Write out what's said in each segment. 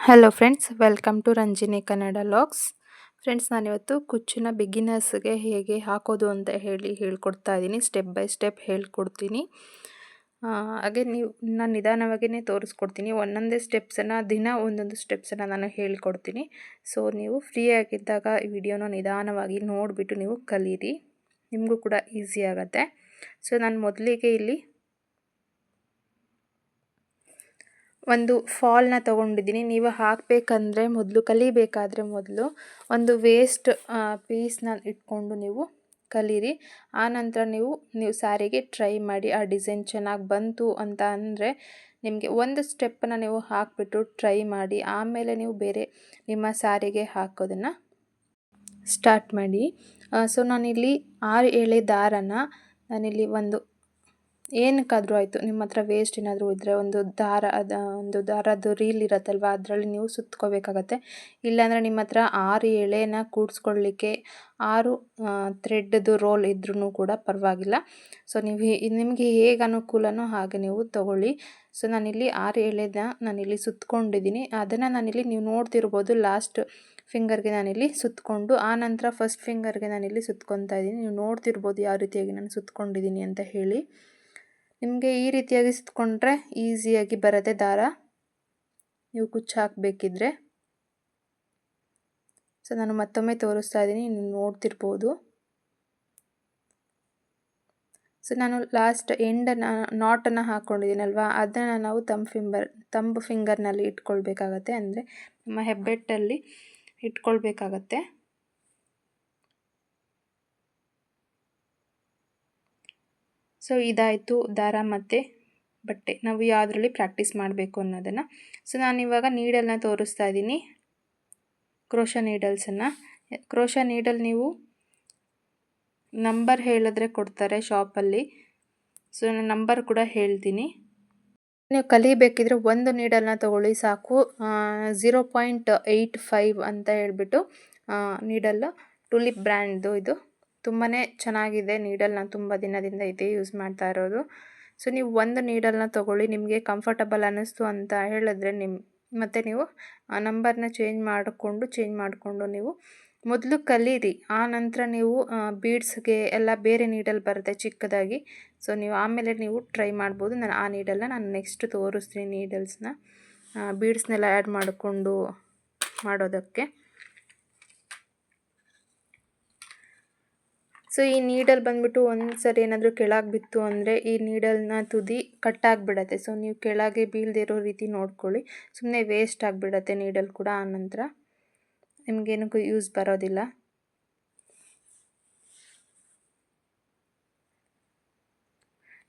Hello friends welcome to Ranjini Kannada vlogs friends ನಾನಿವತ್ತು ಕುಚ್ಚನ್ನ ಬಿಗಿನರ್ಸ್ಗೆ ಹೇಗೆ ಹಾಕೋದು ಅಂತ ಹೇಳಿ ಹೇಳ್ಕೊಡ್ತಾ ಇದ್ದೀನಿ. ಸ್ಟೆಪ್ ಬೈ ಸ್ಟೆಪ್ ಹೇಳ್ಕೊಡ್ತೀನಿ. ಹಾಗೆ ನೀವು, ನಾನು ನಿಧಾನವಾಗಿಯೇ ತೋರಿಸ್ಕೊಡ್ತೀನಿ. ಒಂದೊಂದೇ ಸ್ಟೆಪ್ಸನ್ನು ದಿನ ಒಂದೊಂದು ಸ್ಟೆಪ್ಸನ್ನು ನಾನು ಹೇಳ್ಕೊಡ್ತೀನಿ. ಸೊ ನೀವು ಫ್ರೀ ಆಗಿದ್ದಾಗ ಈ ವಿಡಿಯೋನ ನಿಧಾನವಾಗಿ ನೋಡಿಬಿಟ್ಟು ನೀವು ಕಲೀರಿ. ನಿಮಗೂ ಕೂಡ ಈಸಿ ಆಗುತ್ತೆ. ಸೊ ನಾನು ಮೊದಲಿಗೆ ಇಲ್ಲಿ ಒಂದು ಫಾಲ್ನ ತೊಗೊಂಡಿದ್ದೀನಿ. ನೀವು ಹಾಕಬೇಕಂದ್ರೆ ಮೊದಲು ಕಲಿಬೇಕಾದ್ರೆ ಮೊದಲು ಒಂದು ವೇಸ್ಟ್ ಪೀಸ್ನ ಇಟ್ಕೊಂಡು ನೀವು ಕಲೀರಿ. ಆನಂತರ ನೀವು ನೀವು ಸ್ಯಾರಿಗೆ ಟ್ರೈ ಮಾಡಿ, ಆ ಡಿಸೈನ್ ಚೆನ್ನಾಗಿ ಬಂತು ಅಂತ ಅಂದರೆ ನಿಮಗೆ ಒಂದು ಸ್ಟೆಪ್ಪನ್ನು ನೀವು ಹಾಕಿಬಿಟ್ಟು ಟ್ರೈ ಮಾಡಿ. ಆಮೇಲೆ ನೀವು ಬೇರೆ ನಿಮ್ಮ ಸ್ಯಾರಿಗೆ ಹಾಕೋದನ್ನು ಸ್ಟಾರ್ಟ್ ಮಾಡಿ. ಸೊ ನಾನಿಲ್ಲಿ ಆರು ಎಳೆ ದಾರನ ನಾನಿಲ್ಲಿ ಒಂದು ಏನಕ್ಕಾದರೂ ಆಯಿತು. ನಿಮ್ಮ ಹತ್ರ ವೇಸ್ಟ್ ಏನಾದರೂ ಇದ್ದರೆ ಒಂದು ದಾರ, ಅದು, ಒಂದು ದಾರದ್ದು ರೀಲ್ ಇರುತ್ತಲ್ವ? ಅದರಲ್ಲಿ ನೀವು ಸುತ್ಕೋಬೇಕಾಗತ್ತೆ. ಇಲ್ಲಾಂದರೆ ನಿಮ್ಮ ಹತ್ರ ಆರು ಎಳೆನ ಕೂಡಿಸ್ಕೊಳ್ಳಿಕ್ಕೆ ಆರು ಥ್ರೆಡ್ದು ರೋಲ್ ಇದ್ರೂ ಕೂಡ ಪರವಾಗಿಲ್ಲ. ಸೊ ನೀವು ನಿಮಗೆ ಹೇಗೆ ಅನುಕೂಲನೋ ಹಾಗೆ ನೀವು ತೊಗೊಳ್ಳಿ. ಸೊ ನಾನಿಲ್ಲಿ ಆರು ಎಳೆನ ನಾನಿಲ್ಲಿ ಸುತ್ಕೊಂಡಿದ್ದೀನಿ. ಅದನ್ನು ನಾನಿಲ್ಲಿ ನೀವು ನೋಡ್ತಿರ್ಬೋದು. ಲಾಸ್ಟ್ ಫಿಂಗರ್ಗೆ ನಾನಿಲ್ಲಿ ಸುತ್ತಕೊಂಡು ಆ ನಂತರ ಫಸ್ಟ್ ಫಿಂಗರ್ಗೆ ನಾನಿಲ್ಲಿ ಸುತ್ಕೊತಾ ಇದ್ದೀನಿ. ನೀವು ನೋಡ್ತಿರ್ಬೋದು ಯಾವ ರೀತಿಯಾಗಿ ನಾನು ಸುತ್ಕೊಂಡಿದ್ದೀನಿ ಅಂತ ಹೇಳಿ. ನಿಮಗೆ ಈ ರೀತಿಯಾಗಿ ಸುತ್ಕೊಂಡ್ರೆ ಈಸಿಯಾಗಿ ಬರದೆ ದಾರ. ನೀವು ಕುಚ್ಚು ಹಾಕಬೇಕಿದ್ರೆ. ಸೊ, ನಾನು ಮತ್ತೊಮ್ಮೆ ತೋರಿಸ್ತಾ ಇದ್ದೀನಿ, ನೀವು ನೋಡ್ತಿರ್ಬೋದು. ಸೊ, ನಾನು ಲಾಸ್ಟ್ ಎಂಡನ್ನು ನಾಟನ್ನು ಹಾಕ್ಕೊಂಡಿದ್ದೀನಲ್ವಾ ಅದನ್ನು ನಾವು ತಂಬ್ ಫಿಂಬರ್ ತಂಬ್ ಫಿಂಗರ್ನಲ್ಲಿ ಇಟ್ಕೊಳ್ಬೇಕಾಗತ್ತೆ. ಅಂದರೆ ನಮ್ಮ ಹೆಬ್ಬೆಟ್ಟಲ್ಲಿ ಇಟ್ಕೊಳ್ಬೇಕಾಗತ್ತೆ. ಸೊ, ಇದಾಯಿತು ದಾರ ಮತ್ತು ಬಟ್ಟೆ. ನಾವು ಯಾವುದರಲ್ಲಿ ಪ್ರಾಕ್ಟೀಸ್ ಮಾಡಬೇಕು ಅನ್ನೋದನ್ನು. ಸೊ ನಾನಿವಾಗ ನೀಡಲ್ನ ತೋರಿಸ್ತಾ ಇದ್ದೀನಿ. ಕ್ರೋಶ ನೀಡಲ್ಸನ್ನು ಕ್ರೋಶ ನೀಡಲ್ ನೀವು ನಂಬರ್ ಹೇಳಿದ್ರೆ ಕೊಡ್ತಾರೆ ಶಾಪಲ್ಲಿ ಸೊ, ನಾನು ನಂಬರ್ ಕೂಡ ಹೇಳ್ತೀನಿ. ನೀವು ಕಲಿಬೇಕಿದ್ರೆ ಒಂದು ನೀಡಲ್ನ ತೊಗೊಳ್ಳಿ ಸಾಕು. ಝೀರೋ ಪಾಯಿಂಟ್ ಏಯ್ಟ್ ಫೈವ್ ಅಂತ ಹೇಳ್ಬಿಟ್ಟು ನೀಡಲ್ ಟುಲಿಪ್ ಬ್ರ್ಯಾಂಡ್ದು ಇದು. ತುಂಬಾ ಚೆನ್ನಾಗಿದೆ ನೀಡಲ್ನ ತುಂಬ ದಿನದಿಂದ ಇದೇ ಯೂಸ್ ಮಾಡ್ತಾ ಇರೋದು. ಸೊ ನೀವು ಒಂದು ನೀಡಲ್ನ ತೊಗೊಳ್ಳಿ, ನಿಮಗೆ ಕಂಫರ್ಟಬಲ್ ಅನ್ನಿಸ್ತು ಅಂತ ಹೇಳಿದ್ರೆ ನಿಮ್ಮ ಮತ್ತು ನೀವು, ಆ ನಂಬರ್ನ ಚೇಂಜ್ ಮಾಡಿಕೊಂಡು ಚೇಂಜ್ ಮಾಡಿಕೊಂಡು ನೀವು ಮೊದಲು ಕಲೀರಿ. ಆ ನಂತರ ನೀವು ಬೀಡ್ಸ್ಗೆ ಎಲ್ಲ ಬೇರೆ ನೀಡಲ್ ಬರುತ್ತೆ ಚಿಕ್ಕದಾಗಿ. ಸೊ ನೀವು ಆಮೇಲೆ ನೀವು ಟ್ರೈ ಮಾಡ್ಬೋದು. ನಾನು ಆ ನೀಡಲ್ನ ನಾನು ನೆಕ್ಸ್ಟ್ ತೋರಿಸ್ತೀನಿ ನೀಡಲ್ಸ್ನ ಬೀಡ್ಸ್ನೆಲ್ಲ ಆ್ಯಡ್ ಮಾಡಿಕೊಂಡು ಮಾಡೋದಕ್ಕೆ. ಸೊ ಈ ನೀಡಲ್ ಬಂದ್ಬಿಟ್ಟು ಒಂದು ಸರಿ ಏನಾದರೂ ಕೆಳಗೆ ಬಿತ್ತು ಅಂದರೆ ಈ ನೀಡಲ್ನ ತುದಿ ಕಟ್ಟಾಗಿಬಿಡತ್ತೆ. ಸೊ ನೀವು ಕೆಳಗೆ ಬೀಳದಿರೋ ರೀತಿ ನೋಡ್ಕೊಳ್ಳಿ. ಸುಮ್ಮನೆ ವೇಸ್ಟ್ ಆಗಿಬಿಡತ್ತೆ ನೀಡಲ್ ಕೂಡ ಆನಂತರ ನಿಮಗೇನಕ್ಕೂ ಯೂಸ್ ಬರೋದಿಲ್ಲ.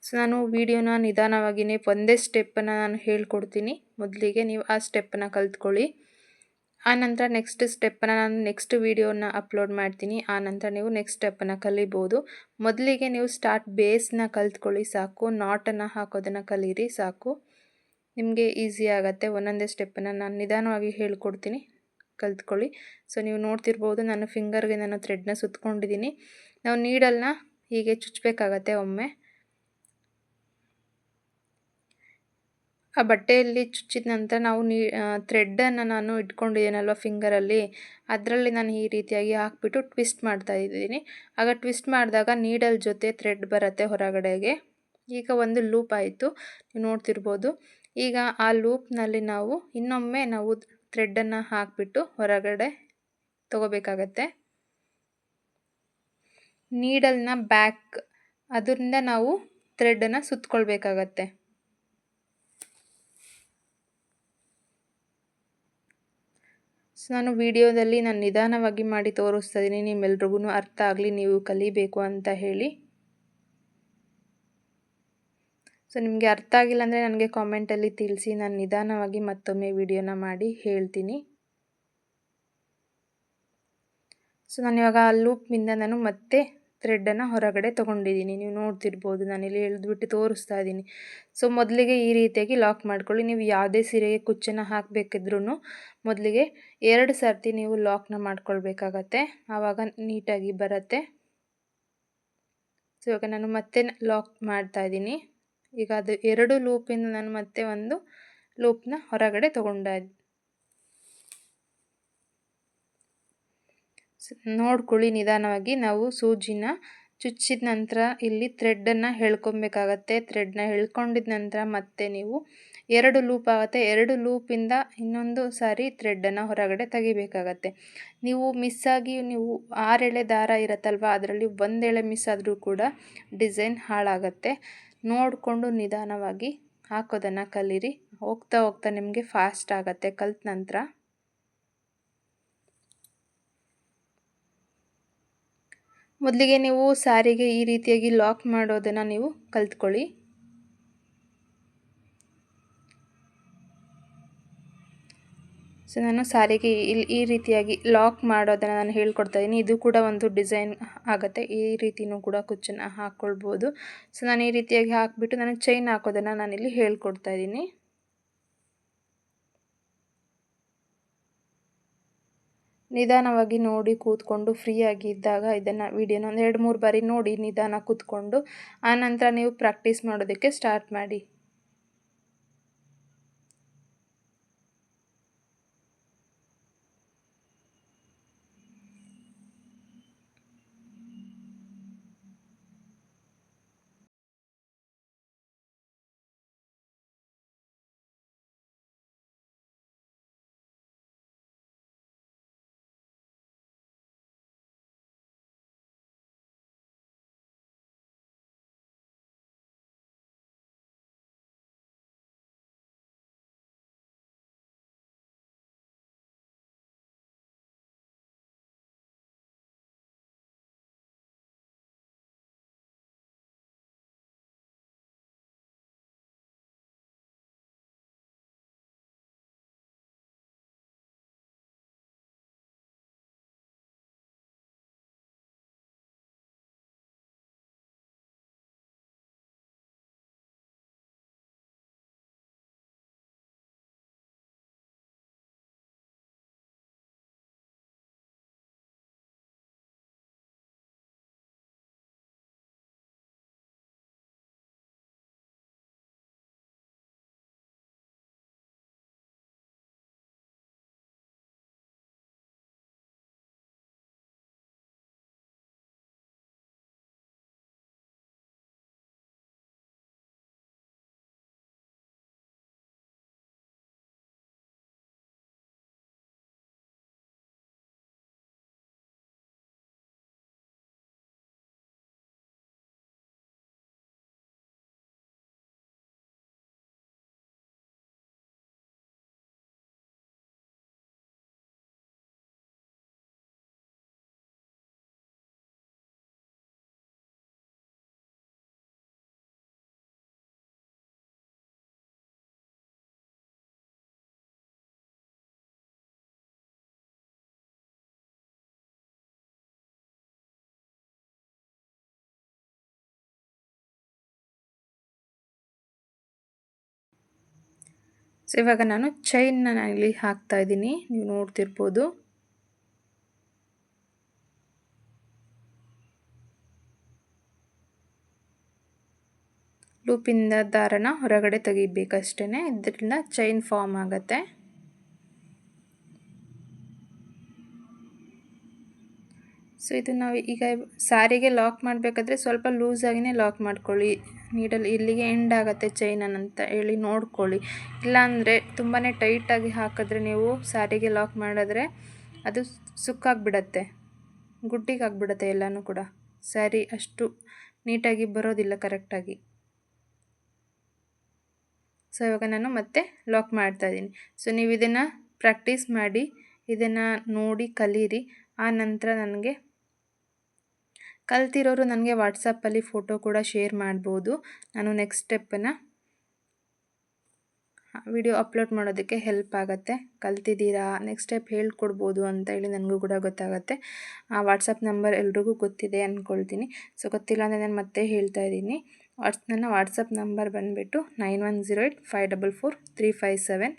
ಸೊ ನಾನು ವೀಡಿಯೋನ ನಿಧಾನವಾಗಿಯೇ ಒಂದೇ ಸ್ಟೆಪ್ಪನ್ನು ನಾನು ಹೇಳ್ಕೊಡ್ತೀನಿ. ಮೊದಲಿಗೆ ನೀವು ಆ ಸ್ಟೆಪ್ಪನ್ನು ಕಲ್ತ್ಕೊಳ್ಳಿ. ಆನಂತರ ನೆಕ್ಸ್ಟ್ ಸ್ಟೆಪ್ಪನ್ನು ನಾನು ನೆಕ್ಸ್ಟ್ ವೀಡಿಯೋನ ಅಪ್ಲೋಡ್ ಮಾಡ್ತೀನಿ. ಆನಂತರ ನೀವು ನೆಕ್ಸ್ಟ್ ಸ್ಟೆಪ್ಪನ್ನು ಕಲಿಬೋದು. ಮೊದಲಿಗೆ ನೀವು ಸ್ಟಾರ್ಟ್ ಬೇಸ್ನ ಕಲ್ತ್ಕೊಳ್ಳಿ ಸಾಕು. ನಾಟನ್ನು ಹಾಕೋದನ್ನು ಕಲೀರಿ ಸಾಕು. ನಿಮಗೆ ಈಸಿ ಆಗುತ್ತೆ. ಒಂದೊಂದೇ ಸ್ಟೆಪ್ಪನ್ನು ನಾನು ನಿಧಾನವಾಗಿ ಹೇಳ್ಕೊಡ್ತೀನಿ. ಕಲ್ತ್ಕೊಳ್ಳಿ. ಸೊ ನೀವು ನೋಡ್ತಿರ್ಬೋದು, ನಾನು ಫಿಂಗರ್ಗೆ ನಾನು ಥ್ರೆಡ್ನ ಸುತ್ಕೊಂಡಿದ್ದೀನಿ. ನಾವು ನೀಡಲ್ನ ಹೀಗೆ ಚುಚ್ಚಬೇಕಾಗತ್ತೆ ಒಮ್ಮೆ. ಆ ಬಟ್ಟೆಯಲ್ಲಿ ಚುಚ್ಚಿದ ನಂತರ ನಾವು ನೀ ಥ್ರೆಡ್ಡನ್ನು ನಾನು ಇಟ್ಕೊಂಡಿದ್ದೇನಲ್ವ ಫಿಂಗರಲ್ಲಿ ಅದರಲ್ಲಿ ನಾನು ಈ ರೀತಿಯಾಗಿ ಹಾಕ್ಬಿಟ್ಟು ಟ್ವಿಸ್ಟ್ ಮಾಡ್ತಾ ಇದ್ದೀನಿ. ಆಗ ಟ್ವಿಸ್ಟ್ ಮಾಡಿದಾಗ ನೀಡಲ್ ಜೊತೆ ಥ್ರೆಡ್ ಬರುತ್ತೆ ಹೊರಗಡೆಗೆ. ಈಗ ಒಂದು ಲೂಪ್ ಆಯಿತು. ನೀವು ನೋಡ್ತಿರ್ಬೋದು. ಈಗ ಆ ಲೂಪ್ನಲ್ಲಿ ನಾವು ಇನ್ನೊಮ್ಮೆ ನಾವು ಥ್ರೆಡ್ಡನ್ನು ಹಾಕಿಬಿಟ್ಟು ಹೊರಗಡೆ ತಗೋಬೇಕಾಗತ್ತೆ. ನೀಡಲ್ನ ಬ್ಯಾಕ್ ಅದರಿಂದ ನಾವು ಥ್ರೆಡ್ಡನ್ನು ಸುತ್ಕೊಳ್ಬೇಕಾಗತ್ತೆ. ನಾನು ವಿಡಿಯೋದಲ್ಲಿ ನಾನು ನಿಧಾನವಾಗಿ ಮಾಡಿ ತೋರಿಸ್ತಾ ಇದ್ದೀನಿ ನಿಮ್ಮೆಲ್ರಿಗೂ ಅರ್ಥ ಆಗಲಿ, ನೀವು ಕಲಿಬೇಕು ಅಂತ ಹೇಳಿ. ಸೊ ನಿಮಗೆ ಅರ್ಥ ಆಗಿಲ್ಲ ಅಂದರೆ ನನಗೆ ಕಾಮೆಂಟಲ್ಲಿ ತಿಳಿಸಿ, ನಾನು ನಿಧಾನವಾಗಿ ಮತ್ತೊಮ್ಮೆ ವಿಡಿಯೋನ ಮಾಡಿ ಹೇಳ್ತೀನಿ. ಸೊ ನಾನು ಇವಾಗ ಆ ಲೂಪ್ನಿಂದ ನಾನು ಮತ್ತೆ ಥ್ರೆಡ್ಡನ್ನು ಹೊರಗಡೆ ತೊಗೊಂಡಿದ್ದೀನಿ. ನೀವು ನೋಡ್ತಿರ್ಬೋದು, ನಾನಿಲ್ಲಿ ಎಳೆದ್ಬಿಟ್ಟು ತೋರಿಸ್ತಾ ಇದ್ದೀನಿ. ಸೊ ಮೊದಲಿಗೆ ಈ ರೀತಿಯಾಗಿ ಲಾಕ್ ಮಾಡ್ಕೊಳ್ಳಿ. ನೀವು ಯಾವುದೇ ಸೀರೆಗೆ ಕುಚ್ಚನ್ನು ಹಾಕಬೇಕಿದ್ರೂ ಮೊದಲಿಗೆ ಎರಡು ಸರ್ತಿ ನೀವು ಲಾಕ್ನ ಮಾಡ್ಕೊಳ್ಬೇಕಾಗತ್ತೆ. ಆವಾಗ ನೀಟಾಗಿ ಬರುತ್ತೆ. ಸೊ ಇವಾಗ ನಾನು ಮತ್ತೆ ಲಾಕ್ ಮಾಡ್ತಾ ಇದ್ದೀನಿ. ಈಗ ಅದು ಎರಡು ಲೂಪಿಂದ ನಾನು ಮತ್ತೆ ಒಂದು ಲೂಪ್ನ ಹೊರಗಡೆ ತೊಗೊಂಡ ನೋಡ್ಕೊಳ್ಳಿ ನಿಧಾನವಾಗಿ. ನಾವು ಸೂಜಿನ ಚುಚ್ಚಿದ ನಂತರ ಇಲ್ಲಿ ಥ್ರೆಡ್ಡನ್ನು ಹೇಳ್ಕೊಬೇಕಾಗತ್ತೆ. ಥ್ರೆಡ್ನ ಎಳ್ಕೊಂಡಿದ ನಂತರ ಮತ್ತೆ ನೀವು ಎರಡು ಲೂಪ್ ಆಗುತ್ತೆ. ಎರಡು ಲೂಪಿಂದ ಇನ್ನೊಂದು ಸಾರಿ ಥ್ರೆಡ್ಡನ್ನು ಹೊರಗಡೆ ತೆಗಿಬೇಕಾಗತ್ತೆ. ನೀವು ಮಿಸ್ಸಾಗಿ ನೀವು ಆರೆಳೆ ದಾರ ಇರತ್ತಲ್ವ? ಅದರಲ್ಲಿ ಒಂದೆಳೆ ಮಿಸ್ ಆದರೂ ಕೂಡ ಡಿಸೈನ್ ಹಾಳಾಗತ್ತೆ. ನೋಡಿಕೊಂಡು ನಿಧಾನವಾಗಿ ಹಾಕೋದನ್ನು ಕಲೀರಿ. ಹೋಗ್ತಾ ಹೋಗ್ತಾ ನಿಮಗೆ ಫಾಸ್ಟ್ ಆಗುತ್ತೆ. ಕಲ್ತ ನಂತರ ಮೊದಲಿಗೆ ನೀವು ಸ್ಯಾರಿಗೆ ಈ ರೀತಿಯಾಗಿ ಲಾಕ್ ಮಾಡೋದನ್ನು ನೀವು ಕಲ್ತ್ಕೊಳ್ಳಿ. ಸೊ ನಾನು ಸಾರಿಗೆ ಇಲ್ಲಿ ಈ ರೀತಿಯಾಗಿ ಲಾಕ್ ಮಾಡೋದನ್ನು ನಾನು ಹೇಳ್ಕೊಡ್ತಾ ಇದ್ದೀನಿ. ಇದು ಕೂಡ ಒಂದು ಡಿಸೈನ್ ಆಗುತ್ತೆ. ಈ ರೀತಿಯೂ ಕೂಡ ಕುಚ್ಚನ್ನು ಹಾಕ್ಕೊಳ್ಬೋದು ಸೊ ನಾನು ಈ ರೀತಿಯಾಗಿ ಹಾಕಿಬಿಟ್ಟು ನಾನು ಚೈನ್ ಹಾಕೋದನ್ನು ನಾನಿಲ್ಲಿ ಹೇಳ್ಕೊಡ್ತಾ ಇದ್ದೀನಿ. ನಿಧಾನವಾಗಿ ನೋಡಿ ಕೂತ್ಕೊಂಡು ಫ್ರೀಯಾಗಿ ಇದ್ದಾಗ ಇದನ್ನು ವಿಡಿಯೋನ ಒಂದು ಎರಡು ಮೂರು ಬಾರಿ ನೋಡಿ ನಿಧಾನ ಕೂತ್ಕೊಂಡು ಆನಂತರ ನೀವು ಪ್ರಾಕ್ಟೀಸ್ ಮಾಡೋದಕ್ಕೆ ಸ್ಟಾರ್ಟ್ ಮಾಡಿ. ಸೊ ಇವಾಗ ನಾನು ಚೈನ್ನ ಇಲ್ಲಿ ಹಾಕ್ತಾ ಇದ್ದೀನಿ. ನೀವು ನೋಡ್ತಿರ್ಬೋದು. ಲೂಪಿಂದ ದಾರನ ಹೊರಗಡೆ ತೆಗಿಬೇಕಷ್ಟೇ ಇದರಿಂದ ಚೈನ್ ಫಾರ್ಮ್ ಆಗುತ್ತೆ. ಸೊ ಇದು ನಾವು ಈಗ ಸಾರಿಗೆ ಲಾಕ್ ಮಾಡಬೇಕಾದ್ರೆ ಸ್ವಲ್ಪ ಲೂಸಾಗಿಯೇ ಲಾಕ್ ಮಾಡ್ಕೊಳ್ಳಿ. ನೀಡಲ್, ಇಲ್ಲಿಗೆ ಎಂಡ್ ಆಗುತ್ತೆ ಚೈನನ್ ಅಂತ ಹೇಳಿ ನೋಡ್ಕೊಳ್ಳಿ. ಇಲ್ಲಾಂದರೆ ತುಂಬಾ ಟೈಟಾಗಿ ಹಾಕಿದ್ರೆ ನೀವು ಸಾರಿಗೆ ಲಾಕ್ ಮಾಡಿದ್ರೆ ಅದು ಸುಕ್ಕಾಗಿಬಿಡತ್ತೆ. ಗುಡ್ಡಿಗಾಗ್ಬಿಡತ್ತೆ ಎಲ್ಲನೂ ಕೂಡ. ಸ್ಯಾರಿ ಅಷ್ಟು ನೀಟಾಗಿ ಬರೋದಿಲ್ಲ ಕರೆಕ್ಟಾಗಿ ಸೊ ಇವಾಗ ನಾನು ಮತ್ತೆ ಲಾಕ್ ಮಾಡ್ತಾ ಇದ್ದೀನಿ. ಸೊ ನೀವು ಇದನ್ನು ಪ್ರಾಕ್ಟೀಸ್ ಮಾಡಿ, ಇದನ್ನು ನೋಡಿ ಕಲೀರಿ. ಆ ನಂತರ ನನಗೆ ಕಲ್ತಿರೋರು ನನಗೆ ವಾಟ್ಸಪ್ಪಲ್ಲಿ ಫೋಟೋ ಕೂಡ ಶೇರ್ ಮಾಡ್ಬೋದು. ನಾನು ನೆಕ್ಸ್ಟ್ ಸ್ಟೆಪ್ಪನ್ನು ವಿಡಿಯೋ ಅಪ್ಲೋಡ್ ಮಾಡೋದಕ್ಕೆ ಹೆಲ್ಪ್ ಆಗುತ್ತೆ. ಕಲ್ತಿದ್ದೀರಾ? ನೆಕ್ಸ್ಟ್ ಸ್ಟೆಪ್ ಹೇಳ್ಕೊಡ್ಬೋದು ಅಂತ ಹೇಳಿ ನನಗೂ ಕೂಡ ಗೊತ್ತಾಗುತ್ತೆ. ಆ ವಾಟ್ಸಪ್ ನಂಬರ್ ಎಲ್ರಿಗೂ ಗೊತ್ತಿದೆ ಅಂದ್ಕೊಳ್ತೀನಿ ಸೊ ಗೊತ್ತಿಲ್ಲ ಅಂದರೆ ನಾನು ಮತ್ತೆ ಹೇಳ್ತಾ ಇದ್ದೀನಿ. ವಾಟ್ಸ್ ನನ್ನ ವಾಟ್ಸಪ್ ನಂಬರ್ ಬಂದುಬಿಟ್ಟು nine one zero eight five double four three five seven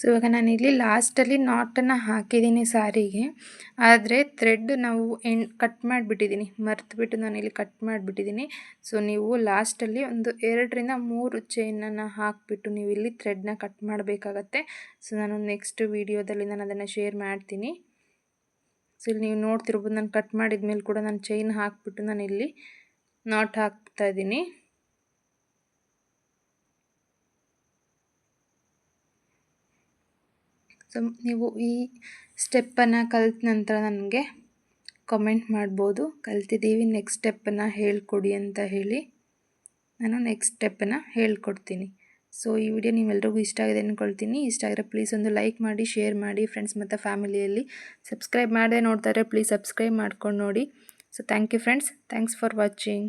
so ಇವಾಗ ನಾನಿಲ್ಲಿ ಲಾಸ್ಟಲ್ಲಿ ನಾಟನ್ನು ಹಾಕಿದ್ದೀನಿ ಸಾರಿಗೆ. ಆದರೆ ಥ್ರೆಡ್ ನಾವು ಎಂಡ್ ಕಟ್ ಮಾಡಿಬಿಟ್ಟಿದ್ದೀನಿ ಮರ್ತುಬಿಟ್ಟು ಇಲ್ಲಿ ಕಟ್ ಮಾಡಿಬಿಟ್ಟಿದ್ದೀನಿ ಸೊ ನೀವು ಲಾಸ್ಟಲ್ಲಿ ಒಂದು ಎರಡರಿಂದ ಮೂರು ಚೈನನ್ನು ಹಾಕಿಬಿಟ್ಟು ನೀವು ಇಲ್ಲಿ ಥ್ರೆಡ್ನ ಕಟ್ ಮಾಡಬೇಕಾಗತ್ತೆ. ಸೊ ನಾನು ನೆಕ್ಸ್ಟ್ ವೀಡಿಯೋದಲ್ಲಿ ನಾನು ಅದನ್ನು ಶೇರ್ ಮಾಡ್ತೀನಿ. ಸೊ ಇಲ್ಲಿ ನೀವು ನೋಡ್ತಿರ್ಬೋದು, ನಾನು ಕಟ್ ಮಾಡಿದ ಮೇಲೆ ಕೂಡ ನಾನು ಚೈನ್ ಹಾಕಿಬಿಟ್ಟು ನಾನು ಇಲ್ಲಿ ನಾಟ್ ಹಾಕ್ತಾ ಇದ್ದೀನಿ ಸೊ ನೀವು ಈ ಸ್ಟೆಪ್ಪನ್ನು ಕಲಿತ ನಂತರ ನನಗೆ ಕಮೆಂಟ್ ಮಾಡ್ಬೋದು. ಕಲ್ತಿದ್ದೀವಿ ನೆಕ್ಸ್ಟ್ ಸ್ಟೆಪ್ಪನ್ನು ಹೇಳ್ಕೊಡಿ ಅಂತ ಹೇಳಿ ನಾನು ನೆಕ್ಸ್ಟ್ ಸ್ಟೆಪ್ಪನ್ನು ಹೇಳ್ಕೊಡ್ತೀನಿ. ಸೊ ಈ ವಿಡಿಯೋ ನೀವೆಲ್ರಿಗೂ ಇಷ್ಟ ಆಗಿದೆ ಅಂದ್ಕೊಳ್ತೀನಿ ಇಷ್ಟ ಆಗಿದ್ರೆ ಪ್ಲೀಸ್ ಒಂದು ಲೈಕ್ ಮಾಡಿ ಶೇರ್ ಮಾಡಿ ಫ್ರೆಂಡ್ಸ್ ಮತ್ತು ಫ್ಯಾಮಿಲಿಯಲ್ಲಿ ಸಬ್ಸ್ಕ್ರೈಬ್ ಮಾಡದೆ ನೋಡ್ತಾರೆ ಪ್ಲೀಸ್ ಸಬ್ಸ್ಕ್ರೈಬ್ ಮಾಡ್ಕೊಂಡು ನೋಡಿ. So thank you friends thanks for watching